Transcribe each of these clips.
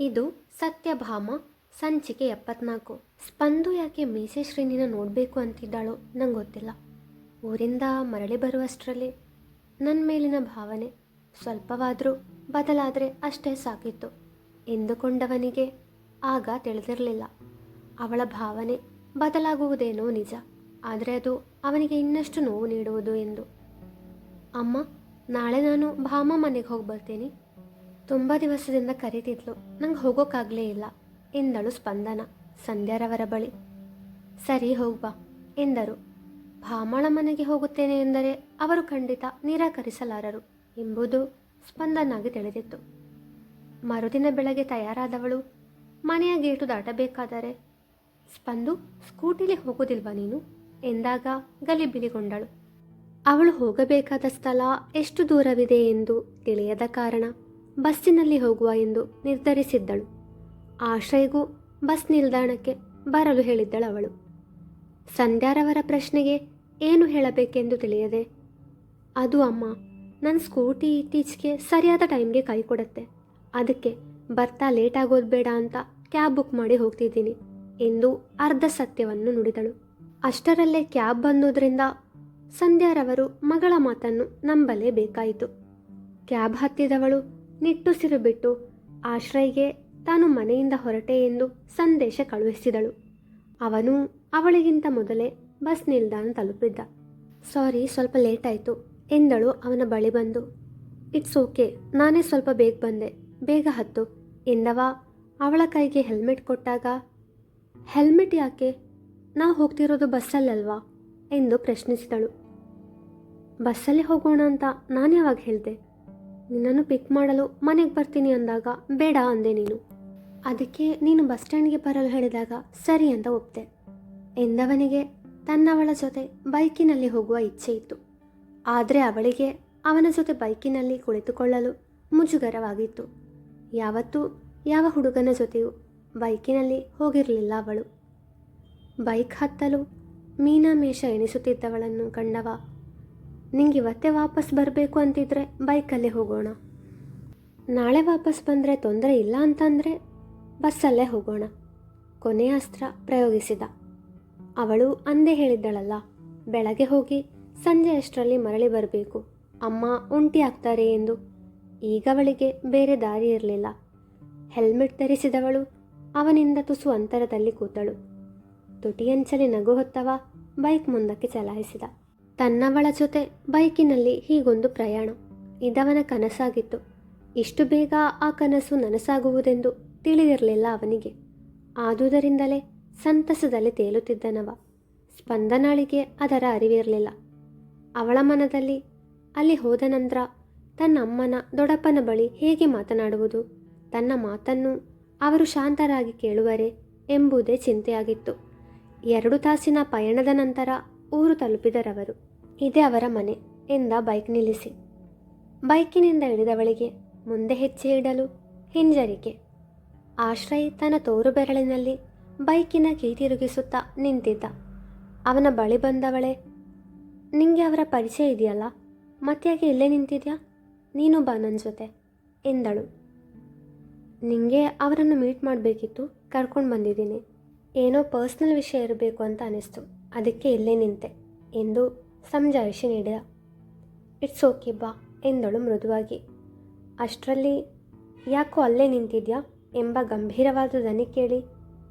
ಇದು ಸತ್ಯಭಾಮ, ಸಂಚಿಕೆ ಎಪ್ಪತ್ನಾಲ್ಕು. ಸ್ಪಂದು ಯಾಕೆ ಮೀಸೆ ಶ್ರೀನಿನ ನೋಡಬೇಕು ಅಂತಿದ್ದಾಳೋ ನಂಗೆ ಗೊತ್ತಿಲ್ಲ. ಊರಿಂದ ಮರಳಿ ಬರುವಷ್ಟರಲ್ಲಿ ನನ್ನ ಮೇಲಿನ ಭಾವನೆ ಸ್ವಲ್ಪವಾದರೂ ಬದಲಾದರೆ ಅಷ್ಟೇ ಸಾಕಿತ್ತು. ಎಂದುಕೊಂಡವನಿಗೆ ಆಗ ತಿಳಿದಿರಲಿಲ್ಲ. ಅವಳ ಭಾವನೆ ಬದಲಾಗುವುದೇನೋ ನಿಜ, ಆದರೆ ಅದು ಅವನಿಗೆ ಇನ್ನಷ್ಟು ನೋವು ನೀಡುವುದು ಎಂದು. ಅಮ್ಮ, ನಾಳೆ ನಾನು ಭಾಮ ಮನೆಗೆ ಹೋಗಿ ಬರ್ತೀನಿ ತುಂಬ ದಿವಸದಿಂದ ಕರೀತಿದ್ಲು. ನಂಗೆ ಹೋಗೋಕ್ಕಾಗಲೇ ಇಲ್ಲ. ಎಂದಳು ಸ್ಪಂದನ. ಸಂಧ್ಯಾರವರ ಬಳಿ. ಸರಿ ಹೋಗ್ಬಾ ಎಂದರು. ಭಾಮಳ ಮನೆಗೆ ಹೋಗುತ್ತೇನೆ ಎಂದರೆ ಅವರು ಖಂಡಿತ ನಿರಾಕರಿಸಲಾರರು ಎಂಬುದು ಸ್ಪಂದನಾಗಿ ತಿಳಿದಿತ್ತು. ಮರುದಿನ ಬೆಳಗ್ಗೆ ತಯಾರಾದವಳು, ಮನೆಯ ಗೇಟು ದಾಟಬೇಕಾದರೆ, ಸ್ಪಂದು, ಸ್ಕೂಟಿಲಿ ಹೋಗೋದಿಲ್ವಾ ನೀನು? ಎಂದಾಗ ಗಲಿಬಿಲಿಗೊಂಡಳು. ಅವಳು ಹೋಗಬೇಕಾದ ಸ್ಥಳ ಎಷ್ಟು ದೂರವಿದೆ? ಎಂದು ತಿಳಿಯದ ಕಾರಣ ಬಸ್ಸಿನಲ್ಲಿ ಹೋಗುವ ಎಂದು ನಿರ್ಧರಿಸಿದ್ದಳು. ಆಶ್ರಯ್ಗೂ ಬಸ್ ನಿಲ್ದಾಣಕ್ಕೆ ಬರಲು ಹೇಳಿದ್ದಳು ಅವಳು. ಸಂಧ್ಯಾರವರ ಪ್ರಶ್ನೆಗೆ ಏನು ಹೇಳಬೇಕೆಂದು ತಿಳಿಯದೆ, ಅದು ಅಮ್ಮ ನನ್ನ ಸ್ಕೂಟಿ ಇತ್ತೀಚೆಗೆ ಸರಿಯಾದ ಟೈಮ್ಗೆ ಕೈ ಕೊಡುತ್ತೆ. ಅದಕ್ಕೆ ಬರ್ತಾ ಲೇಟ್ ಆಗೋದು ಬೇಡ ಅಂತ ಕ್ಯಾಬ್ ಬುಕ್ ಮಾಡಿ ಹೋಗ್ತಿದ್ದೀನಿ, ಎಂದು ಅರ್ಧ ಸತ್ಯವನ್ನು ನುಡಿದಳು. ಅಷ್ಟರಲ್ಲೇ ಕ್ಯಾಬ್ ಬಂದೋದ್ರಿಂದ ಸಂಧ್ಯಾರವರು ಮಗಳ ಮಾತನ್ನು ನಂಬಲೇಬೇಕಾಯಿತು. ಕ್ಯಾಬ್ ಹತ್ತಿದವಳು ನಿಟ್ಟುಸಿರು ಬಿಟ್ಟು ಆಶ್ರಯ್ಗೆ ತಾನು ಮನೆಯಿಂದ ಹೊರಟೆ ಎಂದು ಸಂದೇಶ ಕಳುಹಿಸಿದಳು. ಅವನು ಅವಳಿಗಿಂತ ಮೊದಲೇ ಬಸ್ ನಿಲ್ದಾಣ ತಲುಪಿದ್ದ. ಸಾರಿ, ಸ್ವಲ್ಪ ಲೇಟ್ ಆಯಿತು, ಎಂದಳು ಅವನ ಬಳಿ ಬಂದು. ಇಟ್ಸ್ ಓಕೆ, ನಾನೇ ಸ್ವಲ್ಪ ಬೇಗ ಬಂದೆ, ಬೇಗ ಹತ್ತು, ಎಂದವ ಅವಳ ಕೈಗೆ ಹೆಲ್ಮೆಟ್ ಕೊಟ್ಟಾಗ. ಹೆಲ್ಮೆಟ್ ಯಾಕೆ? ನಾವು ಹೋಗ್ತಿರೋದು ಬಸ್ಸಲ್ಲಲ್ವಾ? ಎಂದು ಪ್ರಶ್ನಿಸಿದಳು. ಬಸ್ಸಲ್ಲಿ ಹೋಗೋಣ ಅಂತ ನಾನು ಯಾವಾಗ ಹೇಳಿದೆ? ನಿನ್ನನ್ನು ಪಿಕ್ ಮಾಡಲು ಮನೆಗೆ ಬರ್ತೀನಿ ಅಂದಾಗ ಬೇಡ ಅಂದೆ ನೀನು. ಅದಕ್ಕೆ ನೀನು ಬಸ್ ಸ್ಟ್ಯಾಂಡ್ಗೆ ಬರಲು ಹೇಳಿದಾಗ ಸರಿ ಅಂತ ಒಪ್ತೆ. ಎಂದವನಿಗೆ ತನ್ನವಳ ಜೊತೆ ಬೈಕಿನಲ್ಲಿ ಹೋಗುವ ಇಚ್ಛೆ ಇತ್ತು. ಆದರೆ ಅವಳಿಗೆ ಅವನ ಜೊತೆ ಬೈಕಿನಲ್ಲಿ ಕುಳಿತುಕೊಳ್ಳಲು ಮುಜುಗರವಾಗಿತ್ತು. ಯಾವತ್ತೂ ಯಾವ ಹುಡುಗನ ಜೊತೆಯೂ ಬೈಕಿನಲ್ಲಿ ಹೋಗಿರಲಿಲ್ಲ ಅವಳು. ಬೈಕ್ ಹತ್ತಲು ಮೀನಾಮೇಷ ಎಣಿಸುತ್ತಿದ್ದವಳನ್ನು ಕಂಡವ ನಿಂಗಿವತ್ತೇ ವಾಪಸ್ ಬರಬೇಕು ಅಂತಿದ್ರೆ ಬೈಕಲ್ಲೇ ಹೋಗೋಣ. ನಾಳೆ ವಾಪಸ್ ಬಂದರೆ ತೊಂದರೆ ಇಲ್ಲ ಅಂತಂದರೆ ಬಸ್ಸಲ್ಲೇ ಹೋಗೋಣ. ಕೊನೆಯ ಅಸ್ತ್ರ ಪ್ರಯೋಗಿಸಿದ. ಅವಳು ಅಂದೇ ಹೇಳಿದ್ದಳಲ್ಲ, ಬೆಳಗ್ಗೆ ಹೋಗಿ ಸಂಜೆ ಅಷ್ಟರಲ್ಲಿ ಮರಳಿ ಬರಬೇಕು. ಅಮ್ಮ ಉಂಟಿ ಆಗ್ತಾರೆ ಎಂದು. ಈಗ ಅವಳಿಗೆ ಬೇರೆ ದಾರಿ ಇರಲಿಲ್ಲ. ಹೆಲ್ಮೆಟ್ ಧರಿಸಿದವಳು ಅವನಿಂದ ತುಸು ಅಂತರದಲ್ಲಿ ಕೂತಳು. ತುಟಿಯಂಚಲಿ ನಗು ಹೊತ್ತವ ಬೈಕ್ ಮುಂದಕ್ಕೆ ಚಲಾಯಿಸಿದ. ತನ್ನವಳ ಜೊತೆ ಬೈಕಿನಲ್ಲಿ ಹೀಗೊಂದು ಪ್ರಯಾಣ. ಇದವನ ಕನಸಾಗಿತ್ತು. ಇಷ್ಟು ಬೇಗ ಆ ಕನಸು ನನಸಾಗುವುದೆಂದು ತಿಳಿದಿರಲಿಲ್ಲ ಅವನಿಗೆ. ಆದುದರಿಂದಲೇ ಸಂತಸದಲ್ಲಿ ತೇಲುತ್ತಿದ್ದನವ. ಸ್ಪಂದನಾಳಿಗೆ ಅದರ ಅರಿವಿರಲಿಲ್ಲ. ಅವಳ ಮನದಲ್ಲಿ ಅಲ್ಲಿ ಹೋದ ನಂತರ ತನ್ನ ಅಮ್ಮನ ದೊಡಪ್ಪನ ಬಳಿ ಹೇಗೆ ಮಾತನಾಡುವುದು, ತನ್ನ ಮಾತನ್ನು ಅವರು ಶಾಂತರಾಗಿ ಕೇಳುವರೆ ಎಂಬುದೇ ಚಿಂತೆಯಾಗಿತ್ತು. ಎರಡು ತಾಸಿನ ಪಯಣದ ನಂತರ ಊರು ತಲುಪಿದರವರು. ಇದೇ ಅವರ ಮನೆ ಎಂದ ಬೈಕ್ ನಿಲ್ಲಿಸಿ. ಬೈಕಿನಿಂದ ಇಳಿದವಳಿಗೆ ಮುಂದೆ ಹೆಜ್ಜೆ ಇಡಲು ಹಿಂಜರಿಕೆ. ಆಶ್ರಯ್ ತನ್ನ ತೋರು ಬೆರಳಿನಲ್ಲಿ ಬೈಕಿನ ಕೀ ತಿರುಗಿಸುತ್ತಾ ನಿಂತಿದ್ದ. ಅವನ ಬಳಿ ಬಂದವಳೆ, ನಿಂಗೆ ಅವರ ಪರಿಚಯ ಇದೆಯಲ್ಲ? ಮತ್ತ್ಯಾಕೆ ಇಲ್ಲೇ ನಿಂತಿದ್ಯಾ? ನೀನು ಬಾ ನನ್ನ ಜೊತೆ, ಎಂದಳು. ನಿಂಗೆ ಅವರನ್ನು ಮೀಟ್ ಮಾಡಬೇಕಿತ್ತು, ಕರ್ಕೊಂಡು ಬಂದಿದ್ದೀನಿ. ಏನೋ ಪರ್ಸ್ನಲ್ ವಿಷಯ ಇರಬೇಕು ಅಂತ ಅನಿಸ್ತು. ಅದಕ್ಕೆ ಇಲ್ಲೇ ನಿಂತೆ, ಎಂದು ಸಮಜಾಯಿಷಿ ನೀಡಿದ. ಇಟ್ಸ್ ಓಕೆ ಬಾ, ಎಂದಳು ಮೃದುವಾಗಿ. ಅಷ್ಟರಲ್ಲಿ ಯಾಕೋ ಅಲ್ಲೇ ನಿಂತಿದ್ಯಾ? ಎಂಬ ಗಂಭೀರವಾದ ದನಿ ಕೇಳಿ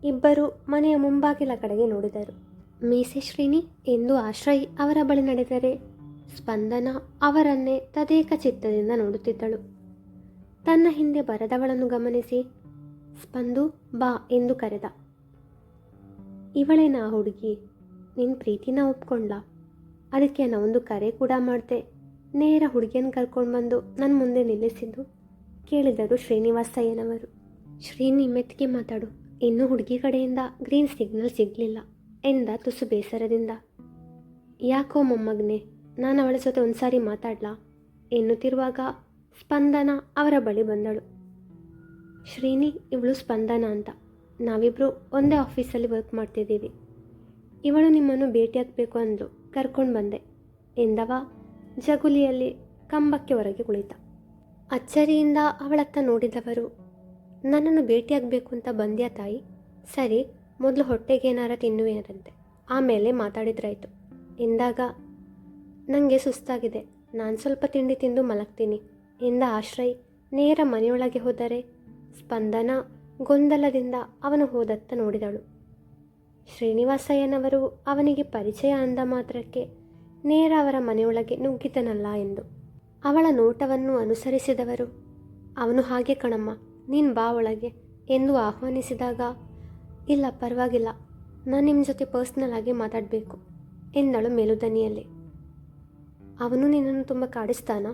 ಇಬ್ಬರು ಮನೆಯ ಮುಂಬಾಗಿಲ ಕಡೆಗೆ ನೋಡಿದರು. ಮೀಸೆ ಶ್ರೀನಿ, ಎಂದು ಆಶ್ರಯ್ ಅವರ ಬಳಿ ನಡೆದರೆ ಸ್ಪಂದನ ಅವರನ್ನೇ ತದೇಕ ಚಿತ್ತದಿಂದ ನೋಡುತ್ತಿದ್ದಳು. ತನ್ನ ಹಿಂದೆ ಬರದವಳನ್ನು ಗಮನಿಸಿ, ಸ್ಪಂದು, ಬಾ, ಎಂದು ಕರೆದ. ಇವಳೇನಾ ಹುಡುಗಿ ನಿನ್ನ ಪ್ರೀತಿನ ಒಪ್ಕೊಂಡ್ಲ? ಅದಕ್ಕೆ ಒಂದು ಕರೆ ಕೂಡ ಮಾಡಿದೆ. ನೇರ ಹುಡುಗಿಯನ್ನ ಕರ್ಕೊಂಡು ಬಂದು ನನ್ನ ಮುಂದೆ ನಿಲ್ಲಿಸಿದ್ದು. ಕೇಳಿದರು ಶ್ರೀನಿವಾಸಯ್ಯನವರು. ಶ್ರೀನಿ ಮೆತ್ತಿಗೆ ಮಾತಾಡು. ಇನ್ನೂ ಹುಡುಗಿ ಕಡೆಯಿಂದ ಗ್ರೀನ್ ಸಿಗ್ನಲ್ ಸಿಗಲಿಲ್ಲ ಎಂದ ತುಸು ಬೇಸರದಿಂದ. ಯಾಕೋ ಮೊಮ್ಮಗ್ನೆ, ನಾನು ಅವಳ ಜೊತೆ ಒಂದ್ಸಾರಿ ಮಾತಾಡ್ಲಾ? ಎನ್ನುತ್ತಿರುವಾಗ ಸ್ಪಂದನ ಅವರ ಬಳಿ ಬಂದಳು. ಶ್ರೀನಿ, ಇವಳು ಸ್ಪಂದನ ಅಂತ. ನಾವಿಬ್ಬರು ಒಂದೇ ಆಫೀಸಲ್ಲಿ ವರ್ಕ್ ಮಾಡ್ತಿದ್ದೀವಿ. ಇವಳು ನಿಮ್ಮನ್ನು ಭೇಟಿಯಾಗಬೇಕು ಅಂದ್ಲು. ಕರ್ಕೊಂಡು ಬಂದೆ. ಎಂದವ ಜಗುಲಿಯಲ್ಲಿ ಕಂಬಕ್ಕೆ ಹೊರಗೆ ಕುಳಿತ. ಅಚ್ಚರಿಯಿಂದ ಅವಳತ್ತ ನೋಡಿದವರು, ನನ್ನನ್ನು ಭೇಟಿಯಾಗಬೇಕು ಅಂತ ಬಂದ್ಯಾ ತಾಯಿ? ಸರಿ, ಮೊದಲು ಹೊಟ್ಟೆಗೇನಾರ ತಿನ್ನುವೇನರಂತೆ ಆಮೇಲೆ ಮಾತಾಡಿದ್ರಾಯ್ತು. ಎಂದಾಗ ನನಗೆ ಸುಸ್ತಾಗಿದೆ. ನಾನು ಸ್ವಲ್ಪ ತಿಂಡಿ ತಿಂದು ಮಲಗ್ತೀನಿ. ಎಂದ ಆಶ್ರಯ್, ನೇರ ಮನೆಯೊಳಗೆ ಹೋದರೆ? ಸ್ಪಂದನ ಗೊಂದಲದಿಂದ ಅವನು ಹೋದತ್ತ ನೋಡಿದಳು. ಶ್ರೀನಿವಾಸಯ್ಯನವರು ಅವನಿಗೆ ಪರಿಚಯ ಅಂದ ಮಾತ್ರಕ್ಕೆ ನೇರ ಅವರ ಮನೆಯೊಳಗೆ ನುಗ್ಗಿತನಲ್ಲ ಎಂದು. ಅವಳ ನೋಟವನ್ನು ಅನುಸರಿಸಿದವರು, ಅವನು ಹಾಗೆ ಕಣಮ್ಮ, ನೀನು ಬಾ ಒಳಗೆ ಎಂದು ಆಹ್ವಾನಿಸಿದಾಗ, ಇಲ್ಲ, ಪರವಾಗಿಲ್ಲ, ನಾನು ನಿಮ್ಮ ಜೊತೆ ಪರ್ಸ್ನಲ್ ಆಗಿ ಮಾತಾಡಬೇಕು ಎಂದಳು ಮೇಲುದನಿಯಲ್ಲಿ. ಅವನು ನಿನ್ನನ್ನು ತುಂಬ ಕಾಡಿಸ್ತಾನ?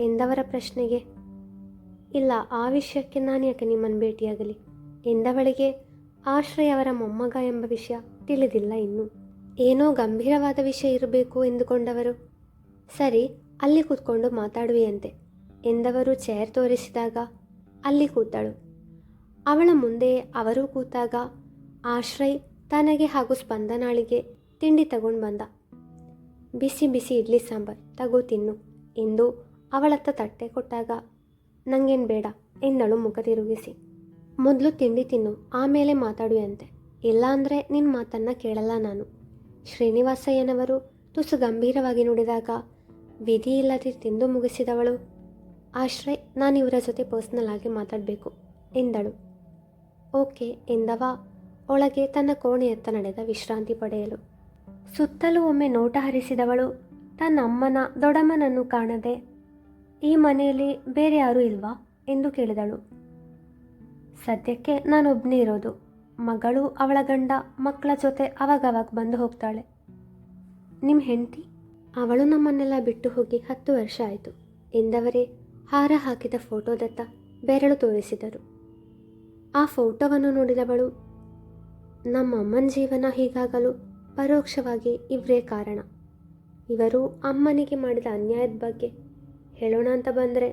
ಎಂದವರ ಪ್ರಶ್ನೆಗೆ, ಇಲ್ಲ, ಆ ವಿಷಯಕ್ಕೆ ನಾನು ಯಾಕೆ ನಿಮ್ಮನ್ನು ಭೇಟಿಯಾಗಲಿ? ಎಂದವಳಿಗೆ ಆಶ್ರಯ ಅವರ ಮೊಮ್ಮಗ ಎಂಬ ವಿಷಯ ತಿಳಿದಿಲ್ಲ ಇನ್ನು. ಏನೋ ಗಂಭೀರವಾದ ವಿಷಯ ಇರಬೇಕು ಎಂದುಕೊಂಡವರು. ಸರಿ, ಅಲ್ಲಿ ಕೂತ್ಕೊಂಡು ಮಾತಾಡುವೆಯಂತೆ ಎಂದವರು ಚೇರ್ ತೋರಿಸಿದಾಗ ಅಲ್ಲಿ ಕೂತಳು. ಅವಳ ಮುಂದೆ ಅವರು ಕೂತಾಗ ಆಶ್ರಯ್ ತನಗೆ ಹಾಗೂ ಸ್ಪಂದನಾಳಿಗೆ ತಿಂಡಿ ತಗೊಂಡು ಬಂದ. ಬಿಸಿ ಬಿಸಿ ಇಡ್ಲಿ ಸಾಂಬಾರ್, ತಗೋ ತಿನ್ನು ಎಂದು ಅವಳತ್ತ ತಟ್ಟೆ ಕೊಟ್ಟಾಗ, ನಂಗೇನು ಬೇಡ ಎಂದಳು ಮುಖ ತಿರುಗಿಸಿ. ಮೊದಲು ತಿಂಡಿ ತಿನ್ನು, ಆಮೇಲೆ ಮಾತಾಡುವಂತೆ ಇಲ್ಲ ಅಂದರೆ ನಿನ್ನ ಮಾತನ್ನು ಕೇಳಲ್ಲ ನಾನು. ಶ್ರೀನಿವಾಸಯ್ಯನವರು ತುಸು ಗಂಭೀರವಾಗಿ ನುಡಿದಾಗ, ವಿಧಿ ಇಲ್ಲದೆ ತಿಂದು ಮುಗಿಸಿದವಳು. ಆಶ್ರಯ್, ನಾನು ಇವರ ಜೊತೆ ಪರ್ಸ್ನಲ್ ಆಗಿ ಮಾತಾಡಬೇಕು, ಎಂದಳು. ಓಕೆ, ಎಂದವ. ಒಳಗೆ ತನ್ನ ಕೋಣೆಯತ್ತ ನಡೆದ ವಿಶ್ರಾಂತಿ ಪಡೆಯಲು. ಸುತ್ತಲೂ ಒಮ್ಮೆ ನೋಟ ಹರಿಸಿದವಳು, ತನ್ನ ಅಮ್ಮನ, ದೊಡ್ಡಮ್ಮನನ್ನು ಕಾಣದೆ, ಈ ಮನೆಯಲ್ಲಿ ಬೇರೆ ಯಾರೂ ಇಲ್ವಾ, ಎಂದು ಕೇಳಿದಳು. ಸದ್ಯಕ್ಕೆ ನಾನೊಬ್ಬನೇ ಇರೋದು. ಮಗಳು ಅವಳ ಗಂಡ, ಮಕ್ಕಳ ಜೊತೆ ಅವಾಗವಾಗ ಬಂದು ಹೋಗ್ತಾಳೆ. ನಿಮ್ಮ ಹೆಂಡತಿ? ಅವಳು ನಮ್ಮನ್ನೆಲ್ಲ ಬಿಟ್ಟು ಹೋಗಿ ಹತ್ತು ವರ್ಷ ಆಯಿತು. ಎಂದವರೇ? ಹಾರ ಹಾಕಿದ ಫೋಟೋದತ್ತ ಬೆರಳು ತೋರಿಸಿದರು. ಆ ಫೋಟೋವನ್ನು ನೋಡಿದವಳು, ನಮ್ಮ ಅಮ್ಮನ ಜೀವನ ಹೀಗಾಗಲು ಪರೋಕ್ಷವಾಗಿ ಇವರೇ ಕಾರಣ. ಇವರು ಅಮ್ಮನಿಗೆ ಮಾಡಿದ ಅನ್ಯಾಯದ ಬಗ್ಗೆ ಹೇಳೋಣ ಅಂತ ಬಂದರೆ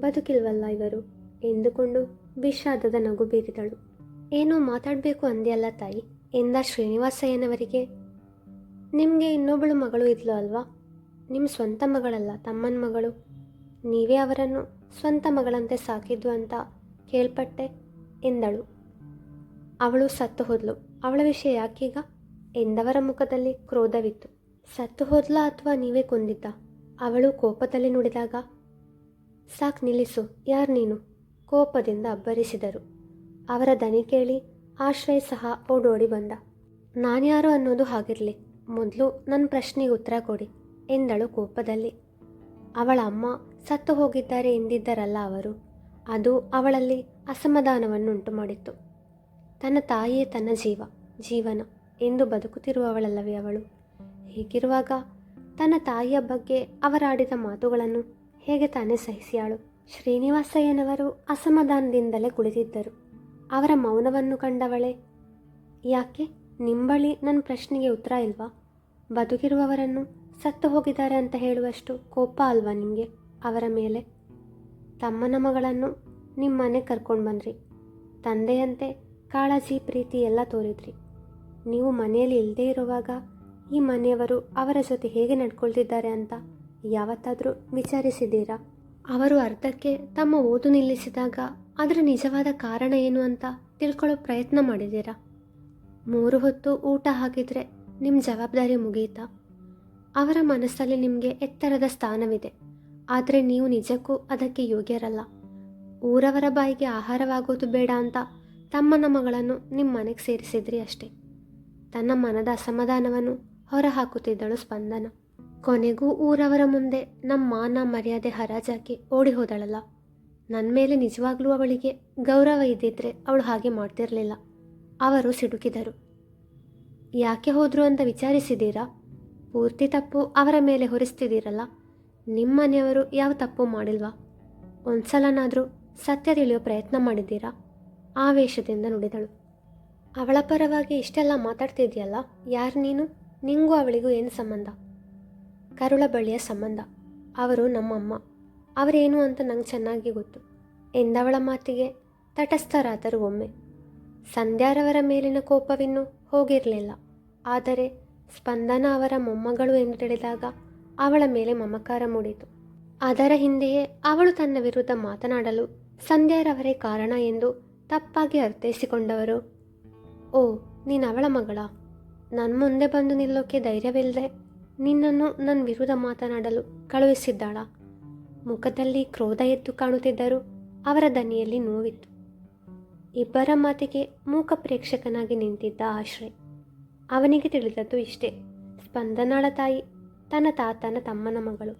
ಬದುಕಿಲ್ವಲ್ಲ ಇವರು ಎಂದುಕೊಂಡು ವಿಷಾದದ ನಗು ಬೀರಿದಳು. ಏನೋ ಮಾತಾಡಬೇಕು ಅಂದ್ಯಲ್ಲ ತಾಯಿ, ಎಂದ ಶ್ರೀನಿವಾಸಯ್ಯನವರಿಗೆ? ನಿಮಗೆ ಇನ್ನೊಬ್ಬಳು ಮಗಳು ಇದ್ಲು ಅಲ್ವಾ? ನಿಮ್ಮ ಸ್ವಂತ ಮಗಳಲ್ಲ, ತಮ್ಮನ ಮಗಳು. ನೀವೇ ಅವರನ್ನು ಸ್ವಂತ ಮಗಳಂತೆ ಸಾಕಿದ್ದು ಅಂತ ಕೇಳ್ಪಟ್ಟೆ, ಎಂದಳು. ಅವಳು ಸತ್ತು ಹೋದ್ಲು. ಅವಳ ವಿಷಯ ಯಾಕೀಗ? ಎಂದವರ ಮುಖದಲ್ಲಿ ಕ್ರೋಧವಿತ್ತು. ಸತ್ತು ಹೋದ್ಲಾ ಅಥವಾ ನೀವೇ ಕೊಂದಿದ್ದ? ಅವಳು ಕೋಪದಲ್ಲಿ ನುಡಿದಾಗ, ಸಾಕು ನಿಲ್ಲಿಸು, ಯಾರು ನೀನು? ಕೋಪದಿಂದ ಅಬ್ಬರಿಸಿದರು. ಅವರ ದನಿ ಕೇಳಿ ಆಶ್ರಯ್ ಸಹ ಓಡೋಡಿ ಬಂದ. ನಾನ್ಯಾರು ಅನ್ನೋದು ಹಾಗಿರಲಿ, ಮೊದಲು ನನ್ನ ಪ್ರಶ್ನೆಗೆ ಉತ್ತರ ಕೊಡಿ ಎಂದಳು ಕೋಪದಲ್ಲಿ. ಅವಳ ಅಮ್ಮ ಸತ್ತು ಹೋಗಿದ್ದಾರೆ ಎಂದಿದ್ದರಲ್ಲ ಅವರು, ಅದು ಅವಳಲ್ಲಿ ಅಸಮಾಧಾನವನ್ನುಂಟು ಮಾಡಿತ್ತು. ತನ್ನ ತಾಯಿಯೇ ತನ್ನ ಜೀವ, ಜೀವನ ಎಂದು ಬದುಕುತ್ತಿರುವವಳಲ್ಲವೇ ಅವಳು. ಹೀಗಿರುವಾಗ ತನ್ನ ತಾಯಿಯ ಬಗ್ಗೆ ಅವರಾಡಿದ ಮಾತುಗಳನ್ನು ಹೇಗೆ ತಾನೇ ಸಹಿಸಿಯಾಳು? ಶ್ರೀನಿವಾಸಯ್ಯನವರು ಅಸಮಾಧಾನದಿಂದಲೇ ಕುಳಿತಿದ್ದರು. ಅವರ ಮೌನವನ್ನು ಕಂಡವಳೆ, ಯಾಕೆ? ನಿಂಬಳಿ ನನ್ನ ಪ್ರಶ್ನೆಗೆ ಉತ್ತರ ಇಲ್ವಾ? ಬದುಕಿರುವವರನ್ನು ಸತ್ತು ಹೋಗಿದ್ದಾರೆ ಅಂತ ಹೇಳುವಷ್ಟು ಕೋಪ ಅಲ್ವಾ ನಿಮಗೆ? ಅವರ ಮೇಲೆ? ತಮ್ಮನ ಮಗಳನ್ನು ನಿಮ್ಮ ಮನೆ ಕರ್ಕೊಂಡು ಬಂದ್ರಿ. ತಂದೆಯಂತೆ ಕಾಳಜಿ, ಪ್ರೀತಿ ಎಲ್ಲ ತೋರಿದ್ರಿ. ನೀವು ಮನೆಯಲ್ಲಿ ಇಲ್ಲದೇ ಇರುವಾಗ ಈ ಮನೆಯವರು ಅವರ ಜೊತೆ ಹೇಗೆ ನಡ್ಕೊಳ್ತಿದ್ದಾರೆ ಅಂತ ಯಾವತ್ತಾದರೂ ವಿಚಾರಿಸಿದ್ದೀರಾ? ಅವರು ಅರ್ಧಕ್ಕೆ ತಮ್ಮ ಓದು ನಿಲ್ಲಿಸಿದಾಗ ಅದರ ನಿಜವಾದ ಕಾರಣ ಏನು ಅಂತ ತಿಳ್ಕೊಳ್ಳೋ ಪ್ರಯತ್ನ ಮಾಡಿದ್ದೀರಾ? ಮೂರು ಹೊತ್ತು ಊಟ ಹಾಕಿದರೆ ನಿಮ್ಮ ಜವಾಬ್ದಾರಿ ಮುಗಿಯಿತಾ ಅವರ ಮನಸ್ಸಲ್ಲಿ ನಿಮಗೆ ಎತ್ತರದ ಸ್ಥಾನವಿದೆ. ಆದರೆ ನೀವು ನಿಜಕ್ಕೂ ಅದಕ್ಕೆ ಯೋಗ್ಯರಲ್ಲ. ಊರವರ ಬಾಯಿಗೆ ಆಹಾರವಾಗೋದು ಬೇಡ ಅಂತ ತಮ್ಮನ ಮಗಳನ್ನು ನಿಮ್ಮ ಮನೆಗೆ ಸೇರಿಸಿದ್ರಿ ಅಷ್ಟೇ. ತನ್ನ ಮನದ ಅಸಮಾಧಾನವನ್ನು ಹೊರಹಾಕುತ್ತಿದ್ದಳು ಸ್ಪಂದನ. ಕೊನೆಗೂ ಊರವರ ಮುಂದೆ ನಮ್ಮ ಮಾನ ಮರ್ಯಾದೆ ಹರಾಜಾಕಿ ಓಡಿ ಹೋದಳಲ್ಲ. ನನ್ನ ಮೇಲೆ ನಿಜವಾಗ್ಲೂ ಅವಳಿಗೆ ಗೌರವ ಇದ್ದಿದ್ರೆ ಅವಳು ಹಾಗೆ ಮಾಡ್ತಿರಲಿಲ್ಲ. ಅವರು ಸಿಡುಕಿದರು. ಯಾಕೆ ಹೋದರು ಅಂತ ವಿಚಾರಿಸಿದ್ದೀರಾ ಪೂರ್ತಿ ತಪ್ಪು ಅವರ ಮೇಲೆ ಹೊರಿಸ್ತಿದ್ದೀರಲ್ಲ? ನಿಮ್ಮ ಮನೆಯವರು ಯಾವ ತಪ್ಪು ಮಾಡಿಲ್ವಾ? ಒಂದ್ಸಲನಾದರೂ ಸತ್ಯ ತಿಳಿಯೋ ಪ್ರಯತ್ನ ಮಾಡಿದ್ದೀರಾ? ಆವೇಶದಿಂದ ನುಡಿದಳು. ಅವಳ ಪರವಾಗಿ ಇಷ್ಟೆಲ್ಲ ಮಾತಾಡ್ತಿದ್ಯಲ್ಲ? ಯಾರು ನೀನು? ನಿಂಗೂ ಅವಳಿಗೂ ಏನು ಸಂಬಂಧ? ಕರುಳ ಬಳಿಯ ಸಂಬಂಧ. ಅವರು ನಮ್ಮಮ್ಮ. ಅವರೇನು ಅಂತ ನಂಗೆ ಚೆನ್ನಾಗಿ ಗೊತ್ತು. ಎಂದವಳ ಮಾತಿಗೆ ತಟಸ್ಥರಾದರು ಒಮ್ಮೆ. ಸಂಧ್ಯಾರವರ ಮೇಲಿನ ಕೋಪವಿನ್ನೂ ಹೋಗಿರಲಿಲ್ಲ. ಆದರೆ ಸ್ಪಂದನ ಅವರ ಮೊಮ್ಮಗಳು ಎಂದು ತಿಳಿದಾಗ ಅವಳ ಮೇಲೆ ಮಮಕಾರ ಮೂಡಿತು. ಅದರ ಹಿಂದೆಯೇ ಅವಳು ತನ್ನ ವಿರುದ್ಧ ಮಾತನಾಡಲು ಸಂಧ್ಯಾರವರೇ ಕಾರಣ ಎಂದು ತಪ್ಪಾಗಿ ಅರ್ಥೈಸಿಕೊಂಡವರು, ಓ ನೀನು ಅವಳ ಮಗಳ. ನನ್ನ ಮುಂದೆ ಬಂದು ನಿಲ್ಲೋಕೆ ಧೈರ್ಯವಿಲ್ಲದೆ ನಿನ್ನನ್ನು ನನ್ನ ವಿರುದ್ಧ ಮಾತನಾಡಲು ಕಳುಹಿಸಿದ್ದಾಳ. ಮುಖದಲ್ಲಿ ಕ್ರೋಧ ಎದ್ದು ಕಾಣುತ್ತಿದ್ದರೂ ಅವರ ದನಿಯಲ್ಲಿ ನೋವಿತ್ತು. ಇಬ್ಬರ ಮಾತಿಗೆ ಮೂಕ ಪ್ರೇಕ್ಷಕನಾಗಿ ನಿಂತಿದ್ದ ಆಶ್ರಯ್. ಅವನಿಗೆ ತಿಳಿದದ್ದು ಇಷ್ಟೇ, ಸ್ಪಂದನಾಳ ತಾಯಿ, ತನ್ನ ತಾತನ ತಮ್ಮನ ಮಗಳು.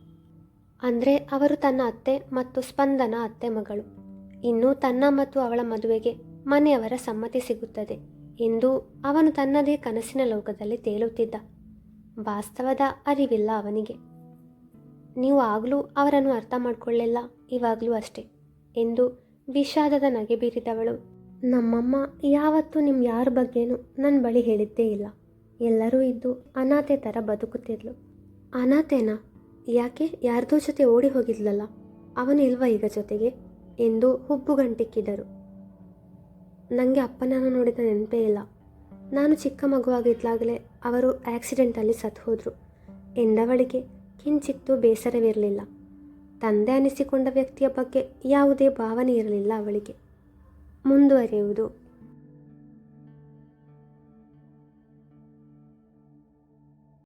ಅಂದರೆ ಅವರು ತನ್ನ ಅತ್ತೆ ಮತ್ತು ಸ್ಪಂದನ ಅತ್ತೆ ಮಗಳು. ಇನ್ನೂ ತನ್ನ ಮತ್ತು ಅವಳ ಮದುವೆಗೆ ಮನೆಯವರ ಸಮ್ಮತಿ ಸಿಗುತ್ತದೆ ಎಂದು ಅವನು ತನ್ನದೇ ಕನಸಿನ ಲೋಕದಲ್ಲಿ ತೇಲುತ್ತಿದ್ದ. ವಾಸ್ತವದ ಅರಿವಿಲ್ಲ ಅವನಿಗೆ. ನೀವು ಆಗಲೂ ಅವರನ್ನು ಅರ್ಥ ಮಾಡಿಕೊಳ್ಳಲಿಲ್ಲ ಇವಾಗಲೂ ಅಷ್ಟೇ, ಎಂದು ವಿಷಾದದ ನಗೆ ಬೀರಿದವಳು. ನಮ್ಮಮ್ಮ, ಯಾವತ್ತೂ ನಿಮ್ಮ ಯಾರ ಬಗ್ಗೆನೂ ನನ್ನ ಬಳಿ ಹೇಳಿದ್ದೇ ಇಲ್ಲ. ಎಲ್ಲರೂ ಇದ್ದು ಅನಾಥೆ ಥರ ಬದುಕುತ್ತಿದ್ಲು. ಅನಾಥೇನಾ? ಯಾಕೆ ಯಾರ್ದೋ ಜೊತೆ ಓಡಿ ಹೋಗಿದ್ಲಲ್ಲ? ಅವನು ಇಲ್ವಾ ಈಗ ಜೊತೆಗೆ? ಎಂದು ಹುಬ್ಬುಗಂಟಿಕ್ಕಿದರು. ನನಗೆ ಅಪ್ಪನನ್ನು ನೋಡಿದ ನೆನಪೇ ಇಲ್ಲ. ನಾನು ಚಿಕ್ಕ ಮಗುವಾಗಿದ್ದಾಗಲೇ ಅವರು ಆಕ್ಸಿಡೆಂಟಲ್ಲಿ ಸತ್ತು ಹೋದರು ಎಂದವಳಿಗೆ ಕಿಂಚಿತ್ತೂ ಬೇಸರವಿರಲಿಲ್ಲ. ತಂದೆ ಅನಿಸಿಕೊಂಡ ವ್ಯಕ್ತಿಯ ಬಗ್ಗೆ ಯಾವುದೇ ಭಾವನೆ ಇರಲಿಲ್ಲ ಅವಳಿಗೆ. ಮುಂದುವರಿಯುವುದು.